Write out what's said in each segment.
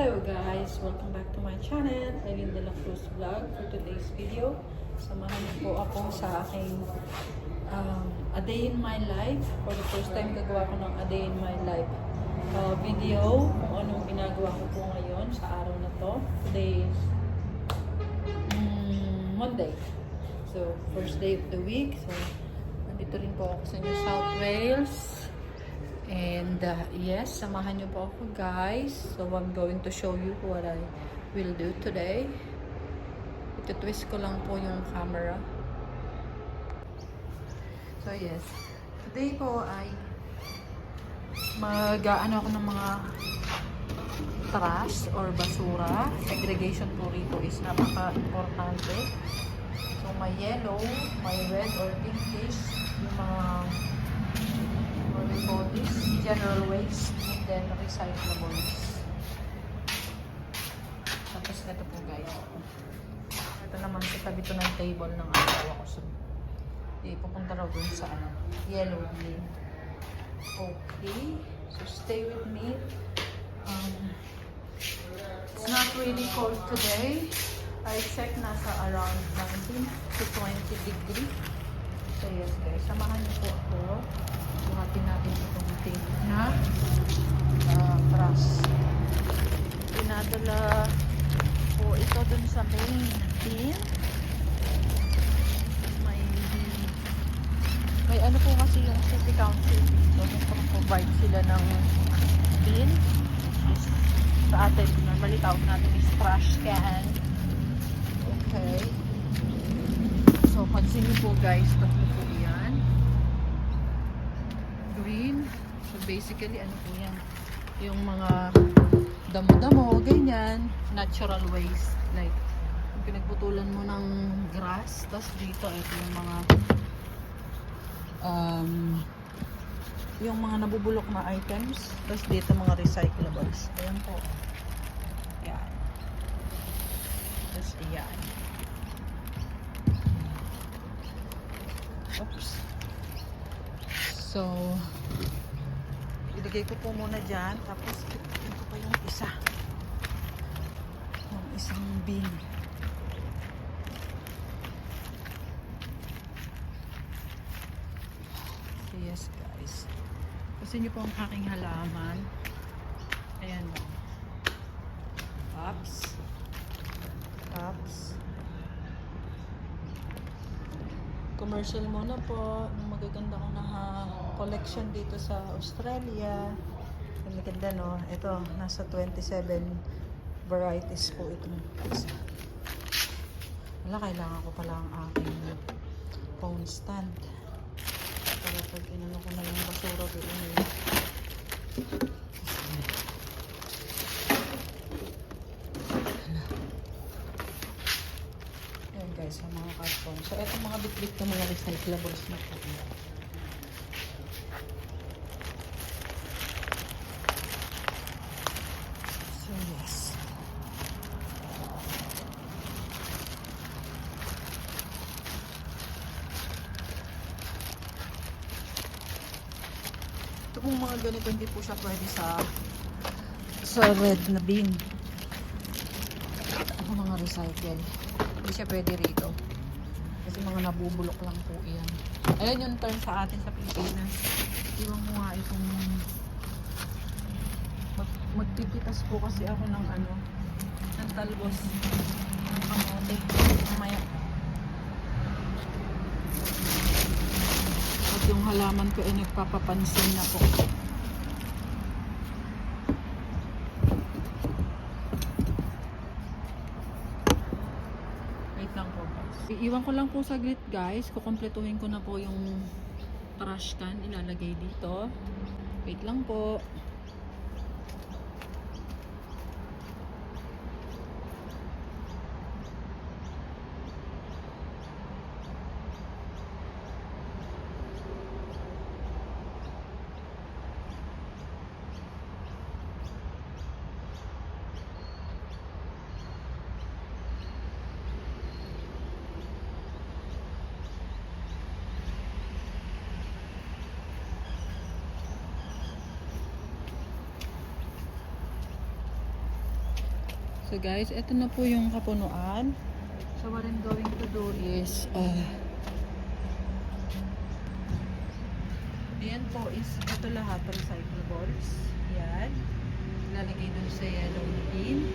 Hello guys! Welcome back to my channel, Eileen De La Cruz Vlog. For today's video, samahan niyo po ako sa aking um, A Day in My Life. For the first time gagawa ko ng A Day in My Life uh, video kung anong ginagawa ko po ngayon sa araw na to. Today is mm, Monday. So, first day of the week. So, nandito rin po ako sa New South Wales. And uh, yes, samahan niyo po ako guys. So I'm going to show you what I will do today. Ito twist ko lang po yung camera. So yes, today po ay mag-ano ako ng mga trash or basura. Segregation po rito is napaka-importante. So may yellow, may red or pinkish, yung mga this? General waste and then recyclables. Tapos ito po guys. Ito naman sa tabi to ng table ng asawa ko. So, eh, pupunta raw dun sa ano, yellow bin. Okay. So stay with me. Um, it's not really cold today. I check nasa around 19 to 20 degree. So yes guys, samahan niyo po ako. Buhatin natin itong tape na uh, brass. Pinadala po ito dun sa main bin. May may ano po kasi yung city council dito. Nagpro-provide sila ng bin. Sa atin, normally tawag natin is trash can. Okay. So, pansin niyo po guys, tatlo po yan. Green. So, basically, ano po yan? Yung mga damo-damo, ganyan. Natural waste. Like, pinagputulan mo ng grass, tapos dito, ito yung mga um, yung mga nabubulok na items, tapos dito mga recyclables. Ayan po. Yan. Tapos ayan. Oops. So, ilagay ko po muna dyan. Tapos, ito pa yung isa. Yung isang bin. So, yes guys. Gusto niyo po ang aking halaman. Ayan o. Ups. Ups. commercial muna po ng magaganda kong na collection dito sa Australia. Ang maganda no. Ito, nasa 27 varieties po itong isa. Wala, kailangan ko pala ang aking phone stand. Para pag inano ko na yung basura doon yun. Ayan guys, ang mga carton. So, etong mga bit-bit ng mga recyclables na po. So, yes. Mga ganito, hindi po siya pwede sa sa red na bin. Ako mga recycle. Hindi siya pwede rito. Kasi mga nabubulok lang po yan. Ayan yung term sa atin sa Pilipinas. Iwan mo nga itong mag, magpipitas po kasi ako ng ano ng talbos ng kamote mamaya at yung halaman ko ay nagpapapansin na po Wait lang Iiwan ko lang po saglit guys. Kukompletuhin ko na po yung trash can. Ilalagay dito. Wait lang po. So guys, ito na po yung kapunuan. So what I'm going to do is, uh, yan po is, ito lahat recyclables. Yan. Ilalagay dun sa yellow bin.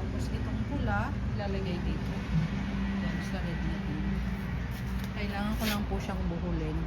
Tapos itong pula, ilalagay dito. Yan, sa red na bin. Kailangan ko lang po siyang buhulin.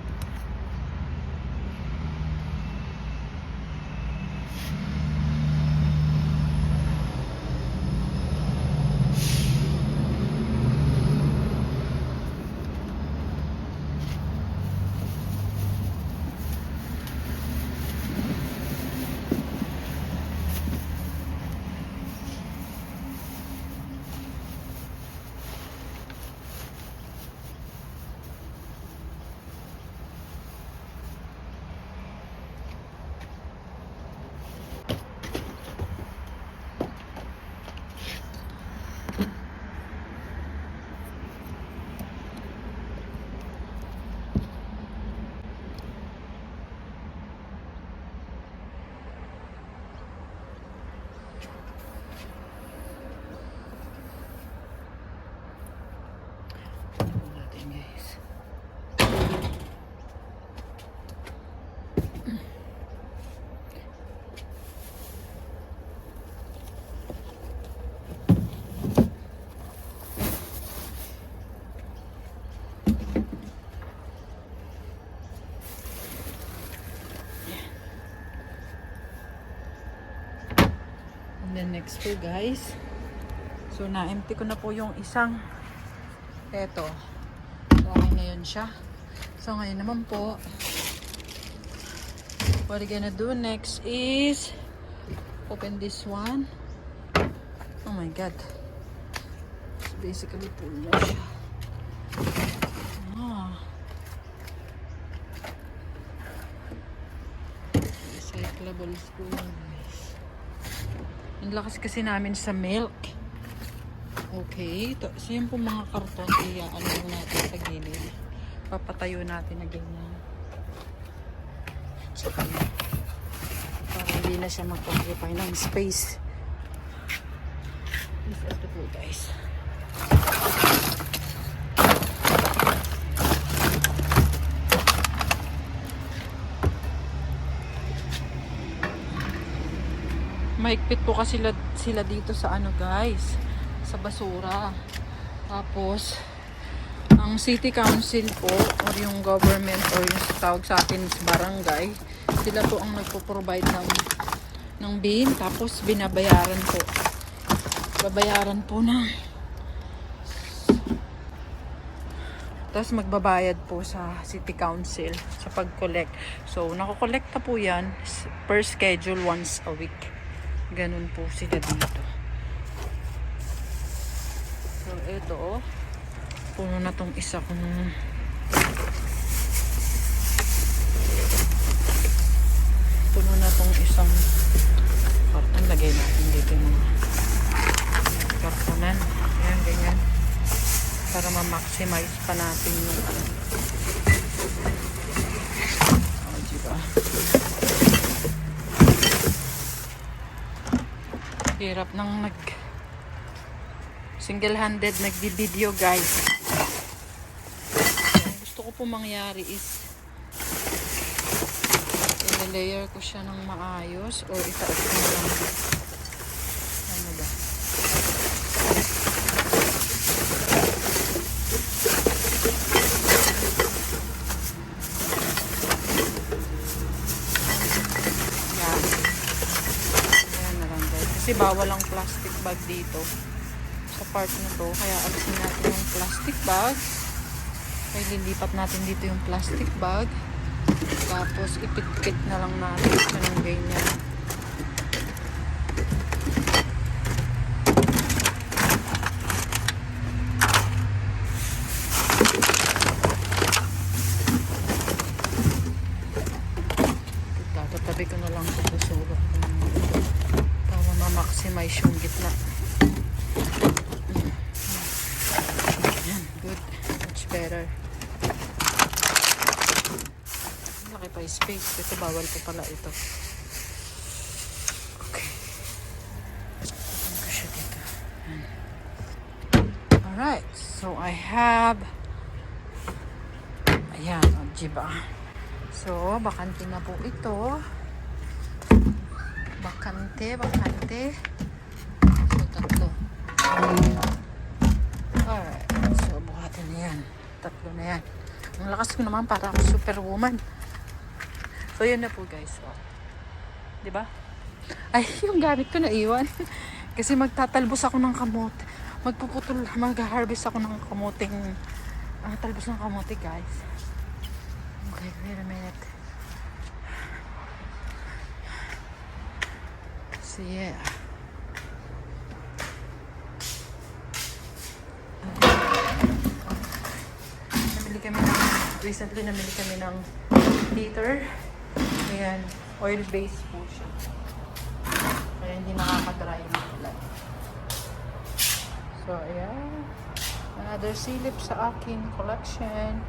Tingnan natin guys. And then next po guys. So na-empty ko na po yung isang eto. Okay na yun siya. So ngayon naman po what we're gonna do next is open this one. Oh my god. So basically full na siya. Ah. Yun guys. Ang lakas kasi namin sa milk. Okay. To, so yun po mga karton, iya-ano lang natin sa gilid. Papatayo natin na ganyan. Para hindi na siya mag-occupy ng space. Ito po guys. Maikpit po kasi sila, sila dito sa ano guys, sa basura. Tapos, ang city council po, or yung government, or yung tawag sa atin sa barangay, sila po ang nagpo-provide ng, ng bin, tapos binabayaran po. Babayaran po na. Tapos magbabayad po sa city council sa pag-collect. So, nakokolekta po yan per schedule once a week. Ganun po sila dito. So, ito oh. Puno na tong isa kong puno na tong isang karton. Lagay natin dito yung mga kartonan. Ayan, ganyan. Para ma-maximize pa natin yung ano. Oh, diba? Hirap nang nag single-handed nagbi-video guys. Ang gusto ko po mangyari is i-layer ko siya ng maayos or itaas ko lang. Ano ba? Yan. Ayan na lang guys. Kasi bawal ang plastic bag dito sa part na to. Kaya alisin natin yung plastic bag. Kaya lilipat natin dito yung plastic bag. Tapos ipit-pit na lang natin ng ganyan. Tatabi ko na lang ito sa sulok ko ng ito para ma-maximize yung gitna. Yan, good. Much better. Laki pa yung space. Ito bawal pa pala ito. Okay. Pagyan ko siya dito. Alright, so I have Ayan, o, diba? So, bakante na po ito. Bakante, bakante. So, tatlo. Alright, so buhatin na yan. Tatlo na yan. Ang lakas ko naman para ako superwoman. So, yun na po guys. O. Diba? Ay, yung gamit ko naiwan. Kasi magtatalbos ako ng kamote. Magpuputol, mag-harvest ako ng kamuting, ah, talbos ng kamote guys. Okay, wait a minute. So yeah. Namili kami ng, recently namili kami ng heater. Ayan, oil-based po siya. Kaya hindi nakakadry ng ulan. So, ayan. Another silip sa akin collection.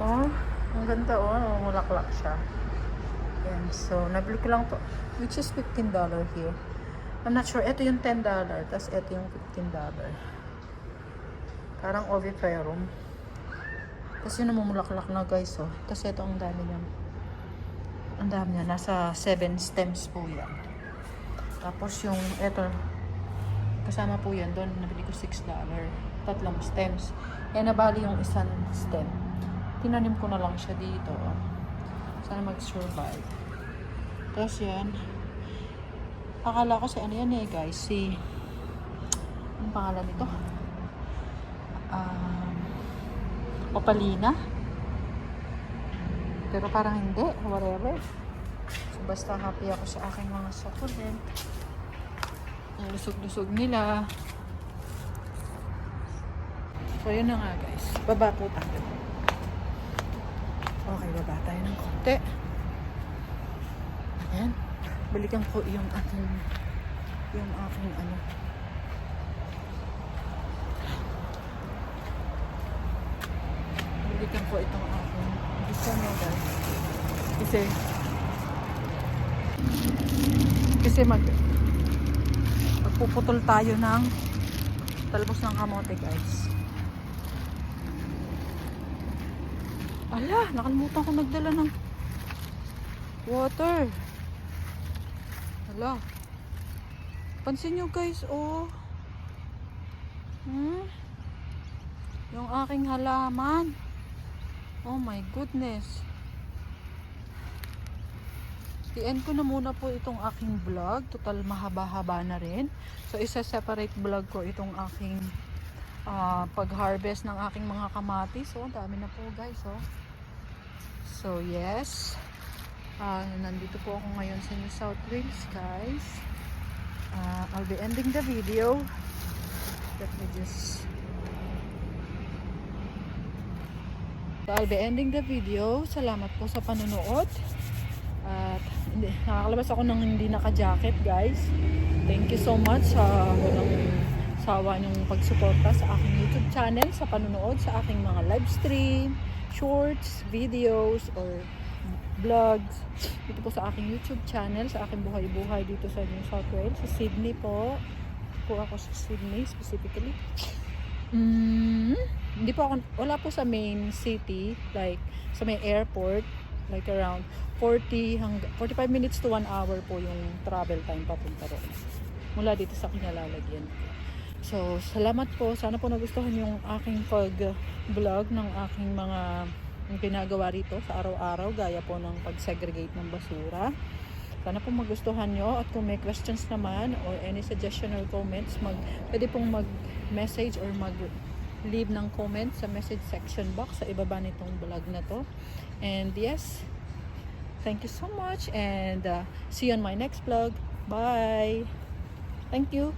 Oh, ang ganda oh. Namumulaklak siya. Ayan. So, nabili ko lang to. Which is $15 here. I'm not sure. Ito yung $10. Tapos ito yung $15. Parang oviparum. Tapos yun namumulaklak na guys oh. Tapos ito ang dami niya. Ang dami niya. Nasa 7 stems po yan. Tapos yung ito. Kasama po yan. Doon nabili ko $6. Tatlong stems. Eh nabali yung isang stem. Tinanim ko na lang siya dito. Oh. Sana mag-survive. Tapos yan. Akala ko si ano yan eh guys. Si... Anong pangalan nito? Um, Opalina. Pero parang hindi. Whatever. So, basta happy ako sa aking mga succulent. Ang lusog-lusog nila. So, yun na nga guys. Baba po tayo. Okay, baba tayo ng konti. Ayan. Balikan ko yung aking yung aking ano. Balikan ko itong aking guys. Kasi kasi mag magpuputol tayo ng talbos ng kamote guys. Ala, nakalimutan ko nagdala ng water. Ala. Pansin nyo guys, oh. Hmm? Yung aking halaman. Oh my goodness. I-end ko na muna po itong aking vlog. Total mahaba-haba na rin. So, isa-separate vlog ko itong aking ah, pag-harvest ng aking mga kamatis. So, ang dami na po guys, oh. So, yes. Ah, nandito po ako ngayon sa New South Wales, guys. Ah, I'll be ending the video. Let me just... So, I'll be ending the video. Salamat po sa panonood. At hindi, nakakalabas ako ng hindi naka-jacket, guys. Thank you so much sa walang sawa niyong pagsuporta sa aking YouTube channel, sa panonood, sa aking mga live stream, shorts, videos, or vlogs dito po sa aking YouTube channel, sa aking buhay-buhay dito sa New South Wales, sa Sydney po. Po ako sa Sydney specifically. Mm, hindi po ako, wala po sa main city, like sa may airport, like around 40 hanggang 45 minutes to 1 hour po yung travel time papunta roon. Mula dito sa kinalalagyan ko. So, salamat po. Sana po nagustuhan yung aking pag-vlog ng aking mga ginagawa rito sa araw-araw gaya po ng pag-segregate ng basura. Sana po magustuhan nyo at kung may questions naman or any suggestion or comments, mag, pwede pong mag-message or mag-leave ng comment sa message section box sa ibaba nitong vlog na to. And yes, thank you so much and uh, see you on my next vlog. Bye! Thank you!